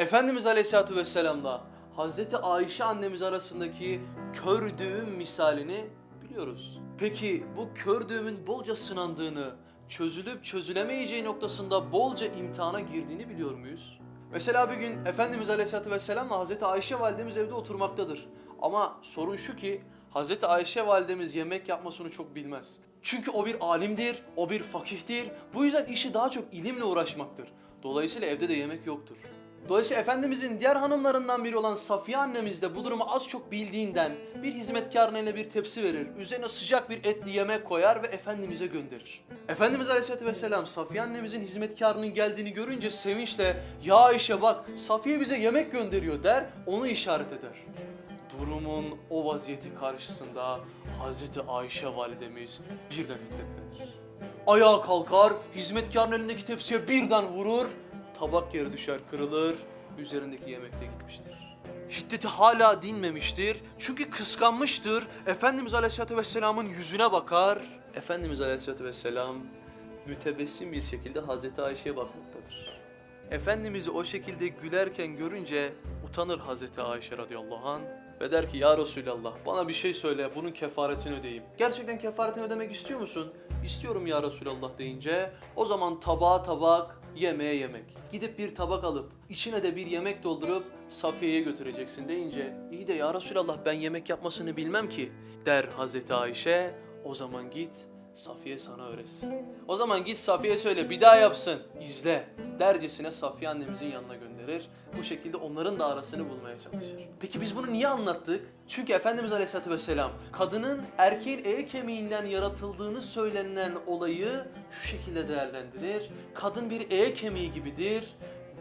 Efendimiz Aleyhisselatü Vesselam'la Hazreti Ayşe annemiz arasındaki kör düğüm misalini biliyoruz. Peki bu kör düğümün bolca sınandığını, çözülüp çözülemeyeceği noktasında bolca imtihana girdiğini biliyor muyuz? Mesela bir gün Efendimiz Aleyhisselatü Vesselam'la Hazreti Ayşe validemiz evde oturmaktadır. Ama sorun şu ki Hazreti Ayşe validemiz yemek yapmasını çok bilmez. Çünkü o bir alimdir, o bir fakihtir. Bu yüzden işi daha çok ilimle uğraşmaktır. Dolayısıyla evde de yemek yoktur. Dolayısıyla Efendimizin diğer hanımlarından biri olan Safiye annemiz de bu durumu az çok bildiğinden bir hizmetkarın eline bir tepsi verir. Üzerine sıcak bir etli yemek koyar ve Efendimiz'e gönderir. Efendimiz Aleyhisselatü Vesselam Safiye annemizin hizmetkarının geldiğini görünce sevinçle ya Ayşe bak Safiye bize yemek gönderiyor der onu işaret eder. Durumun o vaziyeti karşısında Hazreti Ayşe validemiz birden hiddetlenir. Ayağa kalkar, hizmetkarın elindeki tepsiye birden vurur, tabak yere düşer kırılır, üzerindeki yemek de gitmiştir. Hiddeti hala dinmemiştir çünkü kıskanmıştır. Efendimiz Aleyhisselatü Vesselam'ın yüzüne bakar. Efendimiz Aleyhisselatü Vesselam mütebessim bir şekilde Hazreti Ayşe'ye bakmaktadır. Efendimiz'i o şekilde gülerken görünce utanır Hazreti Ayşe radıyallahu an ve der ki ya Resulallah bana bir şey söyle bunun kefaretini ödeyeyim. Gerçekten kefaretini ödemek istiyor musun? İstiyorum ya Resulallah deyince o zaman tabağa tabak, yemeğe yemek. Gidip bir tabak alıp içine de bir yemek doldurup Safiye'ye götüreceksin deyince iyi de ya Resulallah ben yemek yapmasını bilmem ki der Hazreti Ayşe o zaman git Safiye sana öğretsin. O zaman git Safiye söyle bir daha yapsın. izle dercesine Safiye annemizin yanına gönderir. Bu şekilde onların da arasını bulmaya çalışır. Peki biz bunu niye anlattık? Çünkü Efendimiz Aleyhisselatü Vesselam kadının erkeğin e kemiğinden yaratıldığını söylenen olayı şu şekilde değerlendirir. Kadın bir e kemiği gibidir.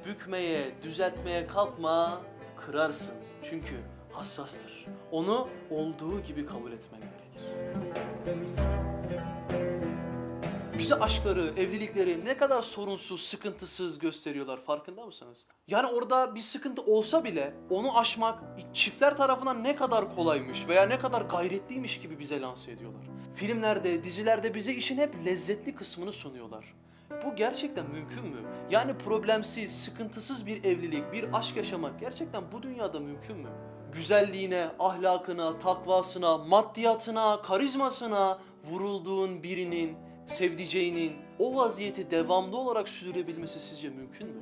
Bükmeye, düzeltmeye kalkma, kırarsın. Çünkü hassastır. Onu olduğu gibi kabul etmen gerekir. Bize aşkları, evlilikleri ne kadar sorunsuz, sıkıntısız gösteriyorlar farkında mısınız? Yani orada bir sıkıntı olsa bile onu aşmak çiftler tarafından ne kadar kolaymış veya ne kadar gayretliymiş gibi bize lanse ediyorlar. Filmlerde, dizilerde bize işin hep lezzetli kısmını sunuyorlar. Bu gerçekten mümkün mü? Yani problemsiz, sıkıntısız bir evlilik, bir aşk yaşamak gerçekten bu dünyada mümkün mü? Güzelliğine, ahlakına, takvasına, maddiyatına, karizmasına vurulduğun birinin sevdiceğinin o vaziyeti devamlı olarak sürdürebilmesi sizce mümkün mü?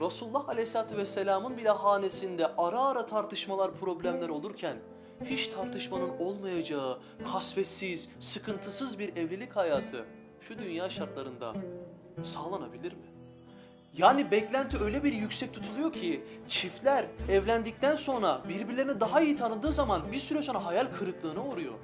Resulullah Aleyhisselatü Vesselam'ın bile hanesinde ara ara tartışmalar, problemler olurken hiç tartışmanın olmayacağı kasvetsiz, sıkıntısız bir evlilik hayatı şu dünya şartlarında sağlanabilir mi? Yani beklenti öyle bir yüksek tutuluyor ki çiftler evlendikten sonra birbirlerini daha iyi tanıdığı zaman bir süre sonra hayal kırıklığına uğruyor.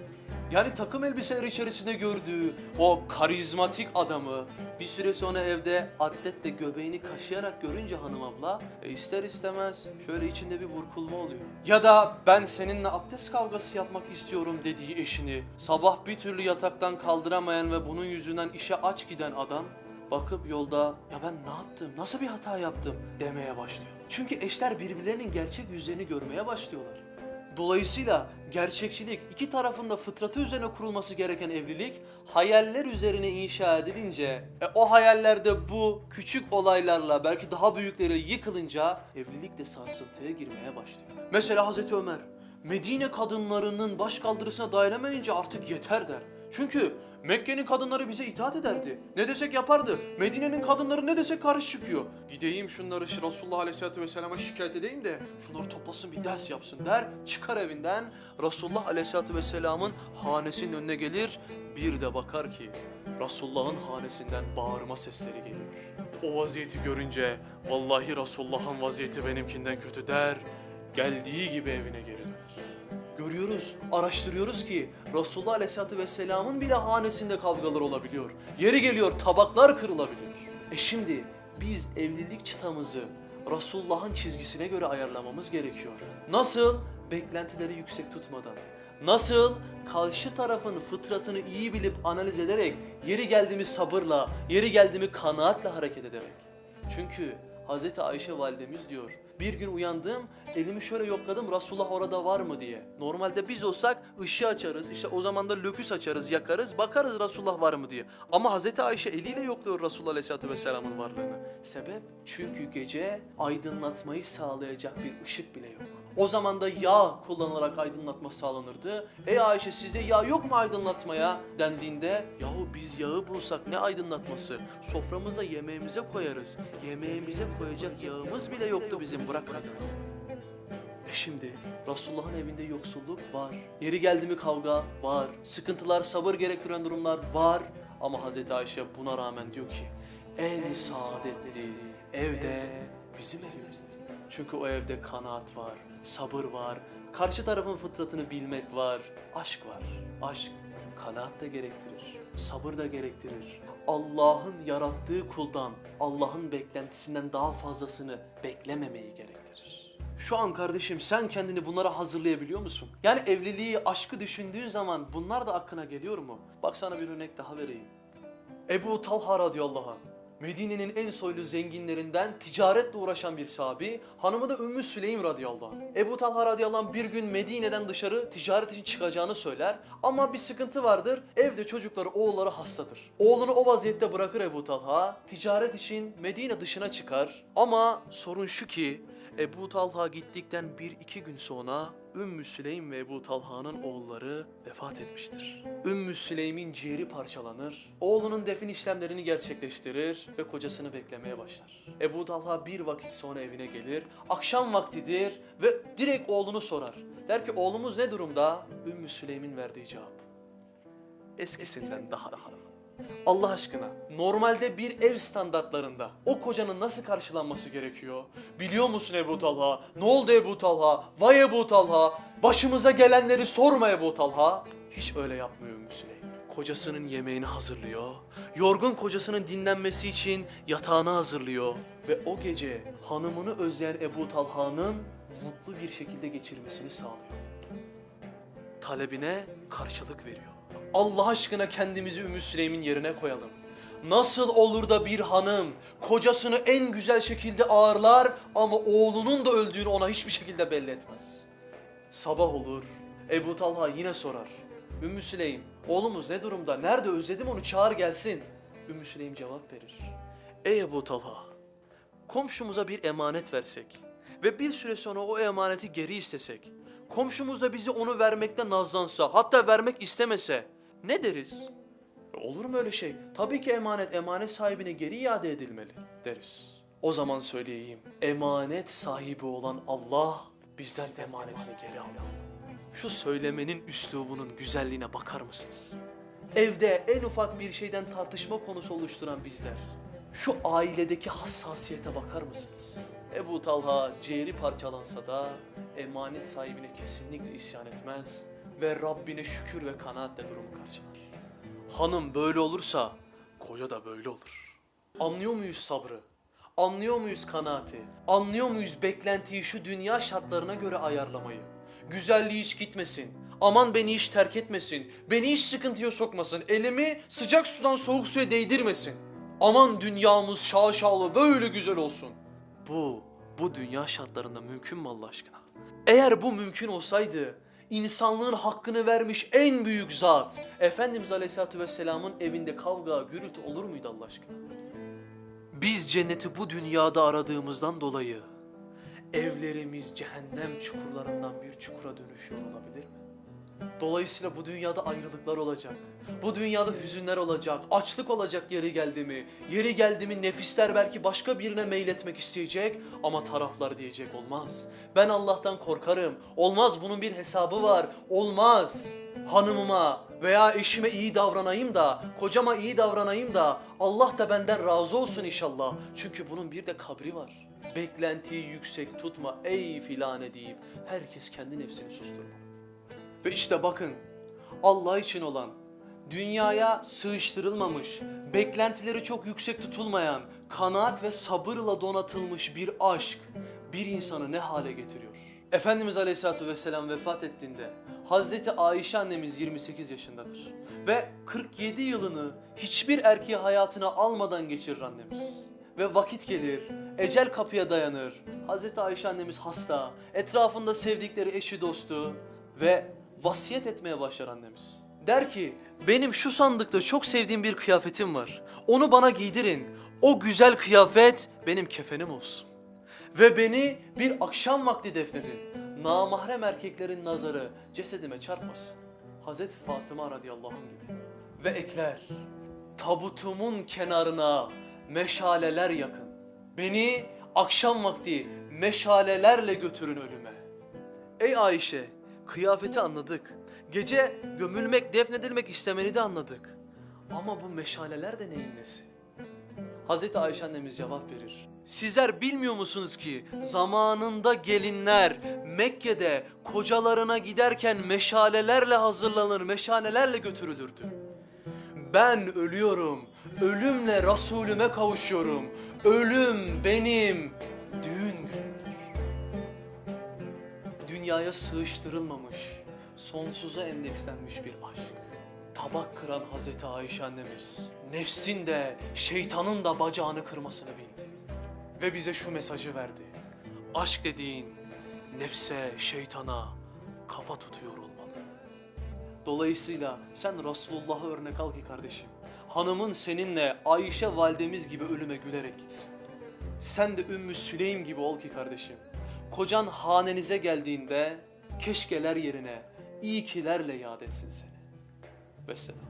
Yani takım elbiseler içerisinde gördüğü o karizmatik adamı bir süre sonra evde atletle göbeğini kaşıyarak görünce hanım abla e ister istemez şöyle içinde bir burkulma oluyor. Ya da ben seninle abdest kavgası yapmak istiyorum dediği eşini sabah bir türlü yataktan kaldıramayan ve bunun yüzünden işe aç giden adam bakıp yolda ya ben ne yaptım, nasıl bir hata yaptım demeye başlıyor. Çünkü eşler birbirlerinin gerçek yüzlerini görmeye başlıyorlar. Dolayısıyla gerçekçilik iki tarafında fıtratı üzerine kurulması gereken evlilik hayaller üzerine inşa edilince e, o hayallerde bu küçük olaylarla belki daha büyükleri yıkılınca evlilik de sarsıntıya girmeye başlıyor. Mesela Hazreti Ömer Medine kadınlarının baş kaldırısına dayanamayınca artık yeter der. Çünkü Mekke'nin kadınları bize itaat ederdi. Ne desek yapardı. Medine'nin kadınları ne desek karşı çıkıyor. Gideyim şunları şu Resulullah Aleyhisselatü Vesselam'a şikayet edeyim de şunları toplasın bir ders yapsın der. Çıkar evinden Resulullah Aleyhisselatü Vesselam'ın hanesinin önüne gelir. Bir de bakar ki Resulullah'ın hanesinden bağırma sesleri geliyor. O vaziyeti görünce vallahi Resulullah'ın vaziyeti benimkinden kötü der. Geldiği gibi evine geri döner. Görüyoruz, araştırıyoruz ki Resulullah Aleyhisselatü Vesselam'ın bile hanesinde kavgalar olabiliyor. Yeri geliyor tabaklar kırılabiliyor. E şimdi biz evlilik çıtamızı Resulullah'ın çizgisine göre ayarlamamız gerekiyor. Nasıl? Beklentileri yüksek tutmadan. Nasıl? Karşı tarafın fıtratını iyi bilip analiz ederek yeri geldi mi sabırla, yeri geldi mi kanaatle hareket ederek. Çünkü Hazreti Ayşe validemiz diyor. Bir gün uyandım, elimi şöyle yokladım Resulullah orada var mı diye. Normalde biz olsak ışığı açarız, işte o zaman da löküs açarız, yakarız, bakarız Resulullah var mı diye. Ama Hazreti Ayşe eliyle yokluyor Resulullah Aleyhisselatü Vesselam'ın varlığını. Sebep? Çünkü gece aydınlatmayı sağlayacak bir ışık bile yok. O zaman da yağ kullanılarak aydınlatma sağlanırdı. Ey Ayşe sizde yağ yok mu aydınlatmaya dendiğinde yahu biz yağı bulsak ne aydınlatması? Soframıza yemeğimize koyarız. Yemeğimize koyacak yağımız bile yoktu bizim bırak aydınlatmayı. E şimdi Resulullah'ın evinde yoksulluk var. Yeri geldi mi kavga var. Sıkıntılar, sabır gerektiren durumlar var. Ama Hazreti Ayşe buna rağmen diyor ki en saadetli evde bizim evimizdir. Çünkü o evde kanaat var, sabır var, karşı tarafın fıtratını bilmek var, aşk var. Aşk kanaat da gerektirir, sabır da gerektirir. Allah'ın yarattığı kuldan, Allah'ın beklentisinden daha fazlasını beklememeyi gerektirir. Şu an kardeşim sen kendini bunlara hazırlayabiliyor musun? Yani evliliği, aşkı düşündüğün zaman bunlar da aklına geliyor mu? Bak sana bir örnek daha vereyim. Ebu Talha radıyallahu anh. Medine'nin en soylu zenginlerinden ticaretle uğraşan bir sahabi. Hanımı da Ümmü Süleym radıyallahu anh. Ebu Talha radıyallahu anh bir gün Medine'den dışarı ticaret için çıkacağını söyler. Ama bir sıkıntı vardır. Evde çocukları, oğulları hastadır. Oğlunu o vaziyette bırakır Ebu Talha. Ticaret için Medine dışına çıkar. Ama sorun şu ki Ebu Talha gittikten bir iki gün sonra Ümmü Süleym ve Ebu Talha'nın oğulları vefat etmiştir. Ümmü Süleym'in ciğeri parçalanır, oğlunun defin işlemlerini gerçekleştirir ve kocasını beklemeye başlar. Ebu Talha bir vakit sonra evine gelir, akşam vaktidir ve direkt oğlunu sorar. Der ki oğlumuz ne durumda? Ümmü Süleym'in verdiği cevap. Eskisinden daha daha. Allah aşkına normalde bir ev standartlarında o kocanın nasıl karşılanması gerekiyor? Biliyor musun Ebu Talha? Ne oldu Ebu Talha? Vay Ebu Talha! Başımıza gelenleri sorma Ebu Talha. Hiç öyle yapmıyor Ümmü. Kocasının yemeğini hazırlıyor. Yorgun kocasının dinlenmesi için yatağını hazırlıyor. Ve o gece hanımını özleyen Ebu Talha'nın mutlu bir şekilde geçirmesini sağlıyor talebine karşılık veriyor. Allah aşkına kendimizi Ümmü Süleym'in yerine koyalım. Nasıl olur da bir hanım kocasını en güzel şekilde ağırlar ama oğlunun da öldüğünü ona hiçbir şekilde belli etmez. Sabah olur, Ebu Talha yine sorar. Ümmü Süleym, oğlumuz ne durumda? Nerede özledim onu çağır gelsin. Ümmü Süleym cevap verir. Ey Ebu Talha, komşumuza bir emanet versek ve bir süre sonra o emaneti geri istesek, komşumuz da bizi onu vermekte nazlansa, hatta vermek istemese ne deriz? "E, Olur mu öyle şey? Tabii ki emanet emanet sahibine geri iade edilmeli deriz. O zaman söyleyeyim. Emanet sahibi olan Allah bizden emanetini geri almalı. Şu söylemenin üslubunun güzelliğine bakar mısınız? Evde en ufak bir şeyden tartışma konusu oluşturan bizler. Şu ailedeki hassasiyete bakar mısınız? Ebu Talha ciğeri parçalansa da emanet sahibine kesinlikle isyan etmez ve Rabbine şükür ve kanaatle durumu karşılar. Hanım böyle olursa koca da böyle olur. Anlıyor muyuz sabrı? Anlıyor muyuz kanaati? Anlıyor muyuz beklentiyi şu dünya şartlarına göre ayarlamayı? Güzelliği hiç gitmesin. Aman beni hiç terk etmesin. Beni hiç sıkıntıya sokmasın. Elimi sıcak sudan soğuk suya değdirmesin. Aman dünyamız şaşalı böyle güzel olsun. Bu, bu dünya şartlarında mümkün mü Allah aşkına? Eğer bu mümkün olsaydı insanlığın hakkını vermiş en büyük zat Efendimiz Aleyhisselatü Vesselam'ın evinde kavga, gürültü olur muydu Allah aşkına? Biz cenneti bu dünyada aradığımızdan dolayı evlerimiz cehennem çukurlarından bir çukura dönüşüyor olabilir mi? Dolayısıyla bu dünyada ayrılıklar olacak. Bu dünyada hüzünler olacak, açlık olacak yeri geldi mi? Yeri geldi mi nefisler belki başka birine meyletmek isteyecek ama taraflar diyecek olmaz. Ben Allah'tan korkarım. Olmaz bunun bir hesabı var. Olmaz. Hanımıma veya eşime iyi davranayım da, kocama iyi davranayım da Allah da benden razı olsun inşallah. Çünkü bunun bir de kabri var. Beklentiyi yüksek tutma ey filane deyip herkes kendi nefsini susturma. Ve işte bakın Allah için olan, dünyaya sığıştırılmamış, beklentileri çok yüksek tutulmayan, kanaat ve sabırla donatılmış bir aşk bir insanı ne hale getiriyor? Efendimiz Aleyhisselatü Vesselam vefat ettiğinde Hazreti Ayşe annemiz 28 yaşındadır. Ve 47 yılını hiçbir erkeği hayatına almadan geçirir annemiz. Ve vakit gelir, ecel kapıya dayanır. Hazreti Ayşe annemiz hasta, etrafında sevdikleri eşi dostu ve vasiyet etmeye başlar annemiz. Der ki benim şu sandıkta çok sevdiğim bir kıyafetim var. Onu bana giydirin. o güzel kıyafet benim kefenim olsun. Ve beni bir akşam vakti defnedin. Namahrem erkeklerin nazarı cesedime çarpmasın. Hazreti Fatıma radıyallahu anh gibi. Ve ekler, tabutumun kenarına meşaleler yakın. Beni akşam vakti meşalelerle götürün ölüme. Ey Ayşe, kıyafeti anladık. Gece gömülmek, defnedilmek istemeni de anladık. Ama bu meşaleler de neyin nesi? Hazreti Ayşe annemiz cevap verir. Sizler bilmiyor musunuz ki zamanında gelinler Mekke'de kocalarına giderken meşalelerle hazırlanır, meşalelerle götürülürdü. Ben ölüyorum, ölümle Resulüme kavuşuyorum. Ölüm benim Dünyaya sığıştırılmamış, sonsuza endekslenmiş bir aşk. Tabak kıran Hazreti Ayşe annemiz, nefsin de şeytanın da bacağını kırmasını bildi. Ve bize şu mesajı verdi. Aşk dediğin nefse, şeytana kafa tutuyor olmalı. Dolayısıyla sen Resulullah'a örnek al ki kardeşim. Hanımın seninle Ayşe validemiz gibi ölüme gülerek gitsin. Sen de Ümmü Süleym gibi ol ki kardeşim. Kocan hanenize geldiğinde keşkeler yerine iyi kilerle yad etsin seni. Vesselam.